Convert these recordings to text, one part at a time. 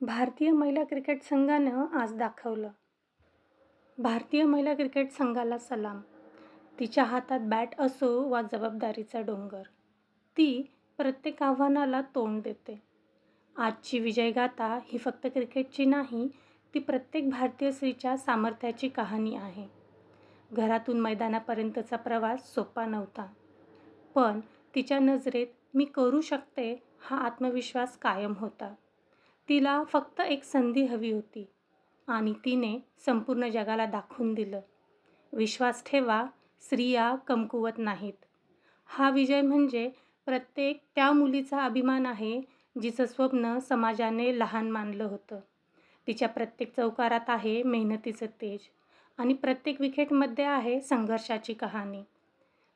भारतीय महिला क्रिकेट संघानं आज दाखवलं. भारतीय महिला क्रिकेट संघाला सलाम. तिच्या हातात बॅट असो वा जबाबदारीचा डोंगर ती प्रत्येक आव्हानाला तोंड देते. आजची विजयगाथा ही फक्त क्रिकेटची नाही ती प्रत्येक भारतीय स्त्रीच्या सामर्थ्याची कहाणी आहे. घरातून मैदानापर्यंतचा प्रवास सोपा नव्हता. पण तिच्या नजरेत मी करू शकते हा आत्मविश्वास कायम होता. तिला फक्त एक संधी हवी होती आणि तिने संपूर्ण जगाला दाखवून दिलं. विश्वास ठेवा स्त्रिया कमकुवत नाहीत. हा विजय म्हणजे प्रत्येक त्या मुलीचा अभिमान आहे जिचं स्वप्न समाजाने लहान मानलं होतं. तिच्या प्रत्येक चौकारात आहे मेहनतीचं तेज आणि प्रत्येक विकेटमध्ये आहे संघर्षाची कहाणी.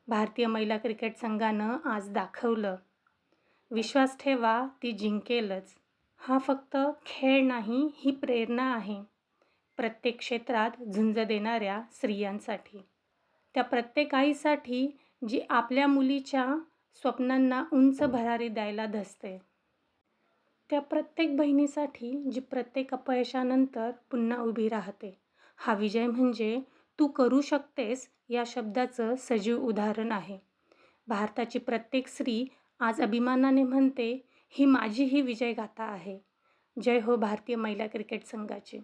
भारतीय महिला क्रिकेट संघानं आज दाखवलं. विश्वास ठेवा ती जिंकेलच. हा फक्त खेळ नाही ही प्रेरणा आहे. प्रत्येक क्षेत्रात झुंज देणाऱ्या स्त्रियांसाठी. त्या प्रत्येक आईसाठी जी आपल्या मुलीच्या स्वप्नांना उंच भरारी द्यायला धसते. त्या प्रत्येक बहिणीसाठी जी प्रत्येक अपयशानंतर पुन्हा उभी राहते. हा विजय म्हणजे तू करू शकतेस या शब्दाचं सजीव उदाहरण आहे. भारताची प्रत्येक स्त्री आज अभिमानाने म्हणते ही माझी ही विजयगाथा आहे. जय हो भारतीय महिला क्रिकेट संघाची.